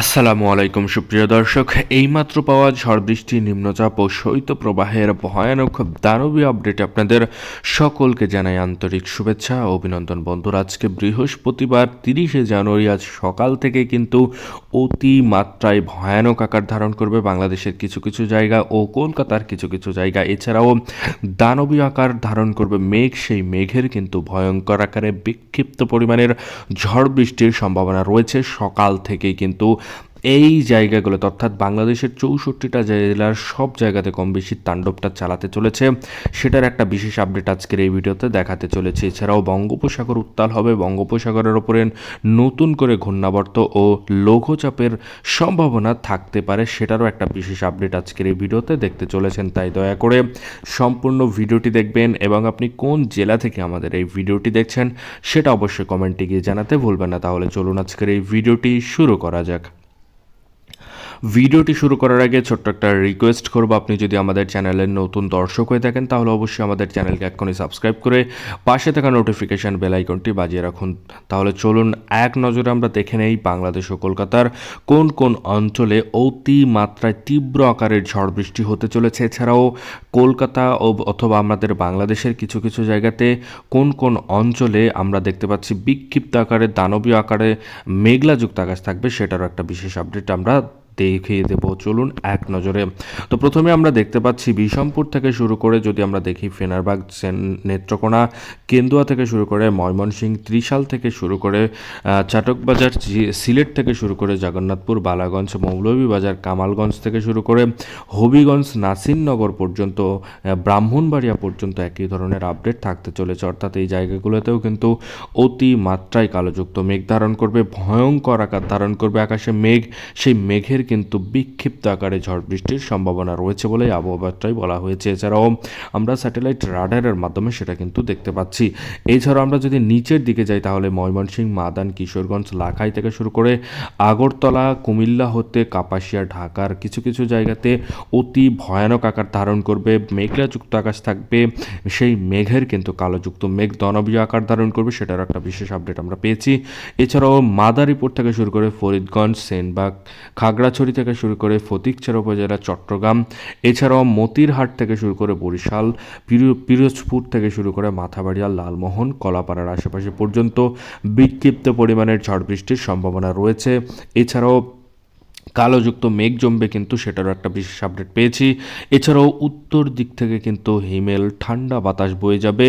আসসালামু আলাইকুম, সুপ্রিয় দর্শক। এইমাত্র পাওয়া ঝড় বৃষ্টি নিম্নচাপ ও শৈত্য প্রবাহের ভয়ানক দানবী আপডেট আপনাদের সকলকে জানাই আন্তরিক শুভেচ্ছা অভিনন্দন। বন্ধুরা, আজকে বৃহস্পতিবার তিরিশে জানুয়ারি, আজ সকাল থেকে কিন্তু অতি মাত্রায় ভয়ানক আকার ধারণ করবে বাংলাদেশের কিছু কিছু জায়গা ও কলকাতার কিছু কিছু জায়গা। এছাড়াও দানবী আকার ধারণ করবে মেঘ, সেই মেঘের কিন্তু ভয়ঙ্কর আকারে বিক্ষিপ্ত পরিমাণের ঝড় বৃষ্টির সম্ভাবনা রয়েছে। সকাল থেকেই কিন্তু এই জায়গাগুলোতে, অর্থাৎ বাংলাদেশের চৌষট্টিটা জেলার সব জায়গাতে কম বেশি তাণ্ডবটা চালাতে চলেছে। সেটার একটা বিশেষ আপডেট আজকের এই ভিডিওতে দেখাতে চলেছে। এছাড়াও বঙ্গোপসাগর উত্তাল হবে। বঙ্গোপসাগরের ওপরে নতুন করে ঘূর্ণাবর্ত ও লঘুচাপের সম্ভাবনা থাকতে পারে, সেটারও একটা বিশেষ আপডেট আজকের এই ভিডিওতে দেখতে চলেছেন। তাই দয়া করে সম্পূর্ণ ভিডিওটি দেখবেন এবং আপনি কোন জেলা থেকে আমাদের এই ভিডিওটি দেখছেন, সেটা অবশ্যই কমেন্টে গিয়ে জানাতে ভুলবেন না। তাহলে চলুন আজকের এই ভিডিওটি শুরু করা যাক। ভিডিওটি শুরু করার আগে ছোট্ট একটা রিকোয়েস্ট করব। আপনি যদি আমাদের চ্যানেলের নতুন দর্শক হয়ে থাকেন, তাহলে অবশ্যই আমাদের চ্যানেলকে এক্ষুনি সাবস্ক্রাইব করে পাশে থাকা নোটিফিকেশান বেল আইকনটি বাজিয়ে রাখুন। তাহলে চলুন, এক নজরে আমরা দেখে নেই বাংলাদেশ ও কলকাতার কোন কোন অঞ্চলে অতি মাত্রায় তীব্র আকারের ঝড় বৃষ্টি হতে চলেছে। এছাড়াও কলকাতা ও অথবা আমাদের বাংলাদেশের কিছু কিছু জায়গাতে কোন কোন অঞ্চলে আমরা দেখতে পাচ্ছি বিক্ষিপ্ত আকারে, দানবীয় আকারে মেঘলাযুক্ত আকাশ থাকবে, সেটারও একটা বিশেষ আপডেট আমরা দেখিয়ে দেব, চলুন এক নজরে। তো প্রথমে আমরা দেখতে পাচ্ছি বিষমপুর থেকে শুরু করে যদি আমরা দেখি ফেনারবাগ নেত্রকোনা, কেন্দুয়া থেকে শুরু করে ময়মনসিংহ, ত্রিশাল থেকে শুরু করে চাটকবাজার সিলেট থেকে শুরু করে জগন্নাথপুর, বালাগঞ্জ, মৌলভীবাজার, কামালগঞ্জ থেকে শুরু করে হবিগঞ্জ, নাসিরনগর পর্যন্ত ব্রাহ্মণবাড়িয়া পর্যন্ত একই ধরনের আপডেট থাকতে চলেছে। অর্থাৎ এই জায়গাগুলোতেও কিন্তু অতি মাত্রায় কালোযুক্ত মেঘ ধারণ করবে, ভয়ঙ্কর আকার ধারণ করবে, আকাশে মেঘ, সেই মেঘের কিন্তু বিক্ষিপ্ত আকারে ঝড় বৃষ্টির সম্ভাবনা রয়েছে বলেই আবহাওয়াটাই বলা হয়েছে। এছাড়াও আমরা স্যাটেলাইট রাডারের মাধ্যমে সেটা কিন্তু দেখতে পাচ্ছি। এছাড়াও আমরা যদি নিচের দিকে যাই তাহলে ময়মনসিংহ, মাদান, কিশোরগঞ্জ, লাখাই থেকে শুরু করে আগরতলা, কুমিল্লা হতে কাপাসিয়া, ঢাকার কিছু কিছু জায়গাতে অতি ভয়ানক আকার ধারণ করবে। মেঘলাযুক্ত আকাশ থাকবে। সেই মেঘের কিন্তু কালোযুক্ত মেঘ দনবীয় আকার ধারণ করবে সেটার একটা বিশেষ আপডেট আমরা পেয়েছি। এছাড়াও মাদারীপুর থেকে শুরু করে ফরিদগঞ্জ, সেনবাগ খাগড়া খাগড়াছড়ি থেকে শুরু করে ফতিকছড়া উপজেলা, চট্টগ্রাম, এছাড়াও মতিরহাট থেকে শুরু করে বরিশাল পিরোজপুর থেকে শুরু করে মাথাবাড়িয়া, লালমোহন, কলাপাড়ার আশেপাশে পর্যন্ত বিক্ষিপ্ত পরিমাণের ঝড় বৃষ্টির সম্ভাবনা রয়েছে। এছাড়াও কালোযুক্ত মেঘ জমবে কিন্তু সেটারও একটা বিশেষ আপডেট পেয়েছি। এছাড়াও উত্তর দিক থেকে কিন্তু হিমেল ঠান্ডা বাতাস বয়ে যাবে,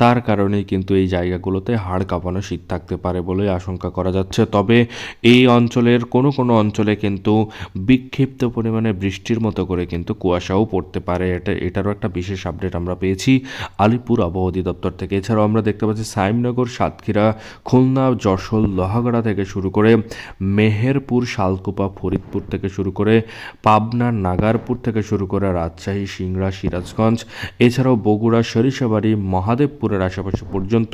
তার কারণেই কিন্তু এই জায়গাগুলোতে হাড় কাঁপানো শীত থাকতে পারে বলে আশঙ্কা করা যাচ্ছে। তবে এই অঞ্চলের কোনো কোনো অঞ্চলে কিন্তু বিক্ষিপ্ত পরিমাণে বৃষ্টির মতো করে কিন্তু কুয়াশাও পড়তে পারে। এটা, এটারও একটা বিশেষ আপডেট আমরা পেয়েছি আলিপুর আবহাওয়া অধিদপ্তর থেকে। এছাড়াও আমরা দেখতে পাচ্ছি সাইমনগর, সাতক্ষীরা, খুলনা, যশোর, লোহাগড়া থেকে শুরু করে মেহেরপুর, শালকুপা ফরিদপুর থেকে শুরু করে পাবনা, নাগারপুর থেকে শুরু করে রাজশাহী, সিংড়া, সিরাজগঞ্জ, এছাড়াও বগুড়া, সরিষাবাড়ি, মহাদেবপুরের আশেপাশে পর্যন্ত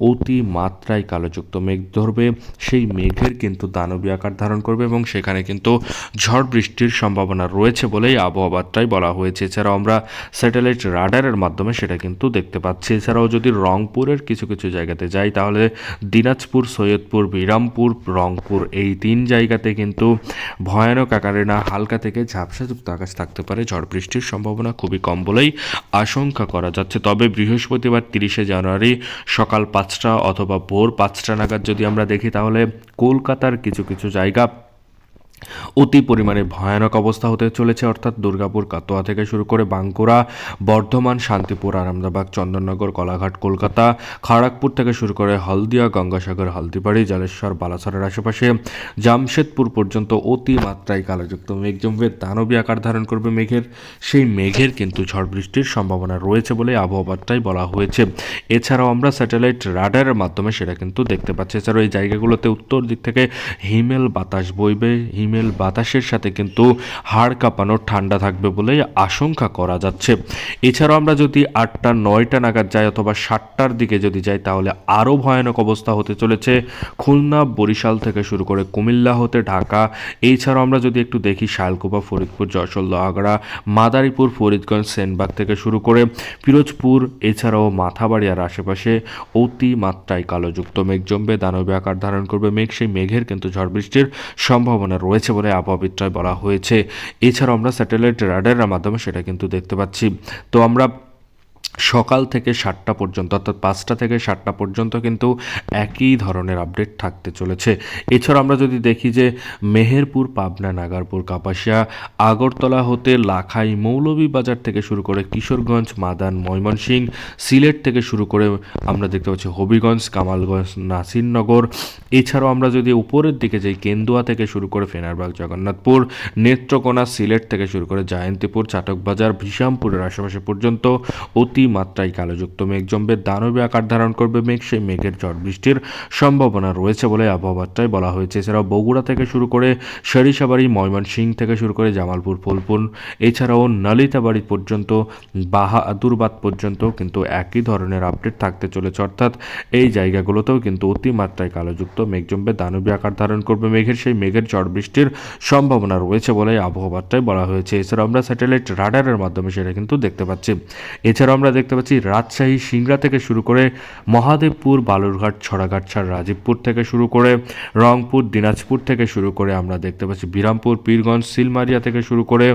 অতি মাত্রায় কালোযুক্ত মেঘ ধরবে। সেই মেঘের কিন্তু দানবী আকার ধারণ করবে এবং সেখানে কিন্তু ঝড় বৃষ্টির সম্ভাবনা রয়েছে বলেই আবহাওয়া বার্তায় বলা হয়েছে। এছাড়াও আমরা স্যাটেলাইট রাডারের মাধ্যমে সেটা কিন্তু দেখতে পাচ্ছি। এছাড়াও যদি রংপুরের কিছু কিছু জায়গাতে যাই, তাহলে দিনাজপুর, সৈয়দপুর, বিরামপুর, রংপুর, এই তিন জায়গাতে কিন্তু ভয়ানক আকারে না, হালকা থেকে ঝাপসাযুক্ত আকাশ থাকতে পারে। ঝড় বৃষ্টির সম্ভাবনা খুবই কম বলেই আশঙ্কা করা যাচ্ছে। তবে বৃহস্পতিবার তিরিশে তিরিশে জানুয়ারি সকাল পাঁচটা অথবা ভোর পাঁচটা নাগাদ যদি আমরা দেখি, তাহলে কলকাতার কিছু কিছু জায়গা অতি পরিমাণে ভয়ানক অবস্থা হতে চলেছে, অর্থাৎ দুর্গাপুর কাতোয়া থেকে শুরু করে বাঁকুড়া, বর্ধমান, শান্তিপুর আরামদাবাগ চন্দননগর, কলাঘাট, কলকাতা খড়গপুর থেকে শুরু করে হলদিয়া, গঙ্গাসাগর, হলদিবাড়ি, জালেশ্বর, বালাসরের আশেপাশে জামশেদপুর পর্যন্ত অতি মাত্রায় কালোযুক্ত মেঘ জমবে। দানবী আকার ধারণ করবে মেঘের। সেই মেঘের কিন্তু ঝড় বৃষ্টির সম্ভাবনা রয়েছে বলে আবহাওয়াটাই বলা হয়েছে। এছাড়াও আমরা স্যাটেলাইট রাডারের মাধ্যমে সেটা কিন্তু দেখতে পাচ্ছি। এছাড়াও এই জায়গাগুলোতে উত্তর দিক থেকে হিমেল বাতাস বইবে। হিমেল বাতাসের সাথে কিন্তু হাড় কাঁপানো ঠান্ডা থাকবে বলে আশঙ্কা করা যাচ্ছে। এছাড়াও আমরা যদি আটটা, নয়টা নাগাদ যাই অথবা সাতটার দিকে যদি যাই, তাহলে আরও ভয়ানক অবস্থা হতে চলেছে। খুলনা, বরিশাল থেকে শুরু করে কুমিল্লা হতে ঢাকা। এছাড়াও আমরা যদি একটু দেখি, শালকুপা, ফরিদপুর, যশোর, লোহাগড়া, মাদারীপুর, ফরিদগঞ্জ, সেনবাগ থেকে শুরু করে পিরোজপুর, এছাড়াও মাথাবাড়িয়ার আশেপাশে অতিমাত্রায় কালোযুক্ত মেঘ জমবে। দানবে আকার ধারণ করবে মেঘ। সেই মেঘের কিন্তু ঝড় বৃষ্টির সম্ভাবনা রয়েছে। রয়েছে বলে আবহাওয়াবিদরায় বলা হয়েছে। এছাড়াও আমরা স্যাটেলাইট রাডারের মাধ্যমে সেটা কিন্তু দেখতে পাচ্ছি। তো আমরা সকাল থেকে সাতটা পর্যন্ত, অর্থাৎ পাঁচটা থেকে সাতটা পর্যন্ত কিন্তু একই ধরনের আপডেট থাকতে চলেছে। এছাড়া আমরা যদি দেখি যে মেহেরপুর, পাবনা নাগারপুর কাপাসিয়া, আগরতলা হতে লাখাই মৌলভীবাজার থেকে শুরু করে কিশোরগঞ্জ, মাদান ময়মনসিং সিলেট থেকে শুরু করে আমরা দেখতে পাচ্ছি হবিগঞ্জ, কামালগঞ্জ, নাসিরনগর। এছাড়াও আমরা যদি উপরের দিকে যাই, কেন্দুয়া থেকে শুরু করে ফেনারবাগ, জগন্নাথপুর, নেত্রকোনা, সিলেট থেকে শুরু করে জায়ন্তীপুর, চাটকবাজার ভিসামপুরের আশেপাশে পর্যন্ত অতি মাত্রায় কালোযুক্ত মেঘ জমবে। দানবে আকার ধারণ করবে মেঘ। সেই মেঘের ঝড় বৃষ্টির সম্ভাবনা রয়েছে বলে আবহাওয়াটায় বলা হয়েছে। এছাড়াও বগুড়া থেকে শুরু করে সরিষাবাড়ি ময়মনসিংহ থেকে শুরু করে জামালপুর, ফুলপুর, এছাড়াও নালিতাবাড়ি পর্যন্ত বাহাদুরবাদ পর্যন্ত কিন্তু একই ধরনের আপডেট থাকতে চলেছে। অর্থাৎ এই জায়গাগুলোতেও কিন্তু অতিমাত্রায় কালোযুক্ত মেঘ জমবে। দানবী আকার ধারণ করবে মেঘের। সেই মেঘের ঝড় বৃষ্টির সম্ভাবনা রয়েছে বলে আবহাওয়াটায় বলা হয়েছে। এছাড়াও আমরা স্যাটেলাইট রাডারের মাধ্যমে সেটা কিন্তু দেখতে পাচ্ছি। এছাড়াও আমরা দেখতে পাচ্ছি, রাজশাহী সিংড়া থেকে শুরু করে মহাদেবপুর, বালুরঘাট, ছড়াঘাট, ছাড় রাজীবপুর থেকে শুরু করে রংপুর, দিনাজপুর থেকে শুরু করে আমরা দেখতে পাচ্ছি বিরামপুর, পীরগঞ্জ সিলমারিয়া থেকে শুরু করে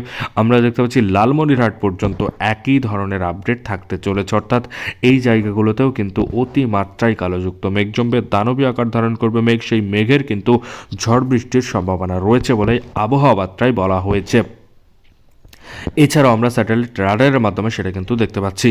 আমরা দেখতে পাচ্ছি লালমনিরহাট পর্যন্ত একই ধরনের আপডেট থাকতে চলেছে। অর্থাৎ এই জায়গাগুলোতেও কিন্তু অতি মাত্রায় কালোযুক্ত মেঘ জমবে দানবী আকার ধারণ করবে মেঘ, সেই মেঘের কিন্তু ঝড় বৃষ্টির সম্ভাবনা রয়েছে বলে আবহাওয়া বার্তায় বলা হয়েছে। এছাড়াও আমরা স্যাটেলাইট রাডারের মাধ্যমে সেটা কিন্তু দেখতে পাচ্ছি।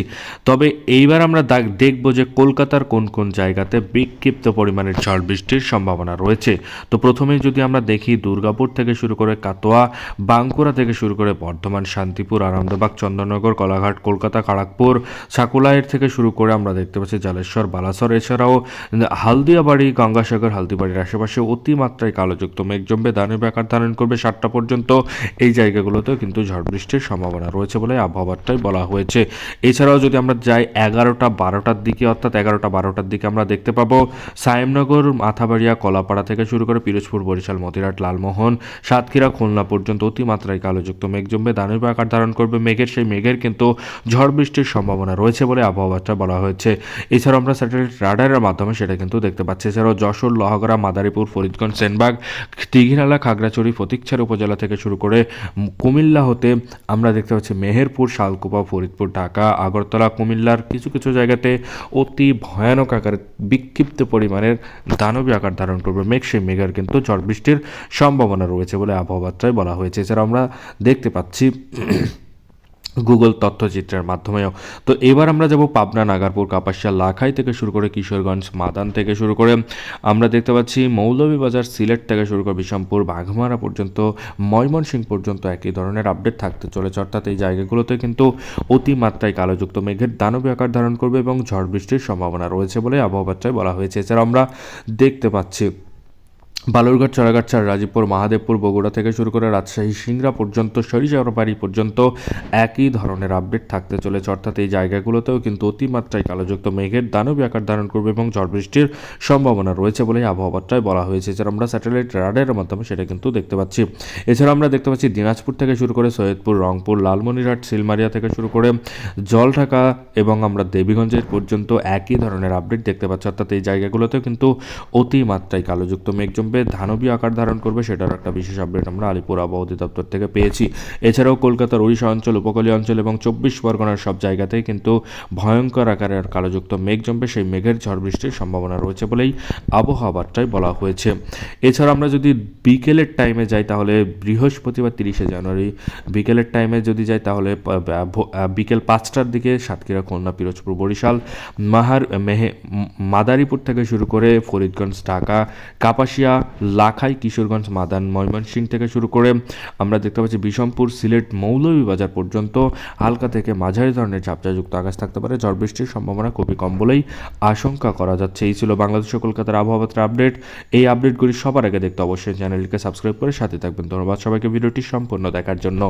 তবে এইবার আমরা দেখব যে কলকাতার কোন কোন জায়গাতে বিক্ষিপ্ত পরিমাণের ঝড় বৃষ্টির সম্ভাবনা রয়েছে। তো প্রথমেই যদি আমরা দেখি দুর্গাপুর থেকে শুরু করে কাতোয়া বাঁকুড়া থেকে শুরু করে বর্ধমান, শান্তিপুর আরামদাবাগ চন্দননগর, কলাঘাট, কলকাতা, খড়গপুর সাকুলায়ের থেকে শুরু করে আমরা দেখতে পাচ্ছি জালেশ্বর, বালাসর। এছাড়াও হালদিয়াবাড়ি, গঙ্গাসাগর, হালদিবাড়ির আশেপাশে অতিমাত্রায় কালোযুক্ত মেঘ জমবে দানের ব্যাকার ধারণ করবে সাতটা পর্যন্ত। এই জায়গাগুলোতেও কিন্তু ঝড় বৃষ্টির সম্ভাবনা রয়েছে বলে আবহাওয়াটাই বলা হয়েছে। এছাড়াও যদি আমরা যাই এগারোটা বারোটার দিকে, অর্থাৎ এগারোটা বারোটার দিকে আমরা দেখতে পাবো সায়েমনগর, মাথাবাড়িয়া, কলাপাড়া থেকে শুরু করে পিরোজপুর, বরিশাল মতিরাট লালমোহন, সাতক্ষীরা, খুলনা পর্যন্ত অতিমাত্রায় কালোযুক্ত মেঘ জমবে। দানব আকার ধারণ করবে মেঘের, সেই মেঘের কিন্তু ঝড় বৃষ্টির সম্ভাবনা রয়েছে বলে আবহাওয়াটা বলা হয়েছে। এছাড়াও আমরা স্যাটেলাইট রাডারের মাধ্যমে সেটা কিন্তু দেখতে পাচ্ছি। এছাড়াও যশোর, লহগড়া, মাদারীপুর, ফরিদগঞ্জ, সেনবাগ দিঘিনালা খাগড়াছড়ি ফটিকছড়ি উপজেলা থেকে শুরু করে কুমিল্লা হতে আমরা দেখতে পাচ্ছি মেহেরপুর, শালকুপা, ফরিদপুর, ঢাকা, আগরতলা, কুমিল্লার কিছু কিছু জায়গাতে অতি ভয়ানক আকারে বিক্ষিপ্ত পরিমাণের দানবী আকার ধারণ করবে মেঘ সেই মেঘের কিন্তু ঝড় বৃষ্টির সম্ভাবনা রয়েছে বলে আবহাওয়াত্রায় বলা হয়েছে। এছাড়া আমরা দেখতে পাচ্ছি গুগল তথ্যচিত্রের মাধ্যমেও। তো এবার আমরা যাব পাবনা, নাগারপুর, কাপাসিয়া, লাখাই থেকে শুরু করে কিশোরগঞ্জ, মাদান থেকে শুরু করে আমরা দেখতে পাচ্ছি মৌলভীবাজার, সিলেট থেকে শুরু করে বিশামপুর, বাঘমারা পর্যন্ত, ময়মনসিংহ পর্যন্ত একই ধরনের আপডেট থাকতে চলেছে। অর্থাৎ এই জায়গাগুলোতে কিন্তু অতিমাত্রায় কালোযুক্ত মেঘের দানবী আকার ধারণ করবে এবং ঝড় বৃষ্টির সম্ভাবনা রয়েছে বলে আবহাওয়াটায় বলা হয়েছে। এছাড়া আমরা দেখতে পাচ্ছি বালুরঘাট চড়াঘাট ছাড় রাজীবপুর, মহাদেবপুর, বগুড়া থেকে শুরু করে রাজশাহী, সিংড়া পর্যন্ত সরিষাবাড়ি পর্যন্ত একই ধরনের আপডেট থাকতে চলেছে। অর্থাৎ এই জায়গাগুলোতেও কিন্তু অতিমাত্রায় কালোযুক্ত মেঘের দানবী আকার ধারণ করবে এবং ঝড় বৃষ্টির সম্ভাবনা রয়েছে বলে আবহাওয়াটায় বলা হয়েছে। এছাড়া আমরা স্যাটেলাইট রাডারের মাধ্যমে সেটা কিন্তু দেখতে পাচ্ছি। এছাড়া আমরা দেখতে পাচ্ছি দিনাজপুর থেকে শুরু করে সৈয়দপুর, রংপুর, লালমনিরহাট সিলমারিয়া থেকে শুরু করে জলঢাকা এবং আমরা দেবীগঞ্জের পর্যন্ত একই ধরনের আপডেট দেখতে পাচ্ছি। অর্থাৎ এই জায়গাগুলোতেও কিন্তু অতিমাত্রায় কালোযুক্ত মেঘ জমবে। ধানবী আকার ধারণ করবে, সেটার একটা বিশেষ আপডেট আমরা আলিপুর আবহাওয়া অধিদপ্তর থেকে পেয়েছি। এছাড়াও কলকাতার ওড়িশা অঞ্চল উপকূলীয় অঞ্চল এবং চব্বিশ পরগনার সব জায়গাতেই কিন্তু ভয়ঙ্কর আকারের কালোযুক্ত মেঘ জমবে, সেই মেঘের ঝড় বৃষ্টির সম্ভাবনা রয়েছে বলেই আবহাওয়া বার্তায় বলা হয়েছে। এছাড়া আমরা যদি বিকেলের টাইমে যাই, তাহলে বৃহস্পতিবার তিরিশে জানুয়ারি, বিকেলের টাইমে যদি যাই, তাহলে বিকেল পাঁচটার দিকে সাতক্ষীরা, খুলনা, পিরোজপুর, বরিশাল, মাহার, মেহে, মাদারীপুর থেকে শুরু করে ফরিদগঞ্জ, ঢাকা, কাপাসিয়া লাখাই, কিশোরগঞ্জ, মাদান, ময়মনসিংহ থেকে শুরু করে আমরা দেখতে পাচ্ছি বিষমপুর সিলেট মৌলভীবাজার পর্যন্ত হালকা থেকে মাঝারি ধরনের ঝাপটাযুক্ত আকাশ থাকতে পারে। ঝড় বৃষ্টির সম্ভাবনা খুবই কম বলেই আশঙ্কা করা যাচ্ছে। এই ছিল বাংলাদেশ ও কলকাতার আবহাওয়ার আপডেট। এই আপডেটগুলি সবার আগে দেখতে অবশ্যই চ্যানেলটিকে সাবস্ক্রাইব করে সাথে থাকবেন। ধন্যবাদ সবাইকে। ভিডিওটি সম্পূর্ণ দেখার জন্য।